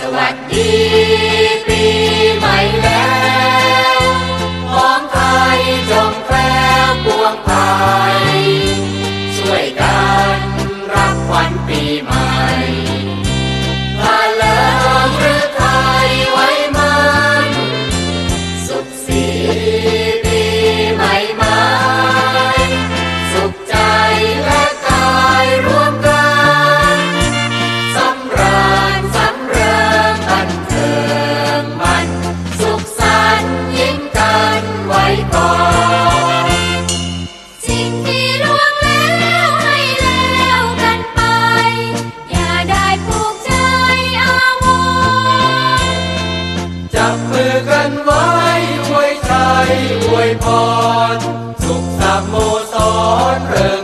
สวัสดีปี จับมือกันไว้อวยใจอวยพร สุขสามโมสรเริ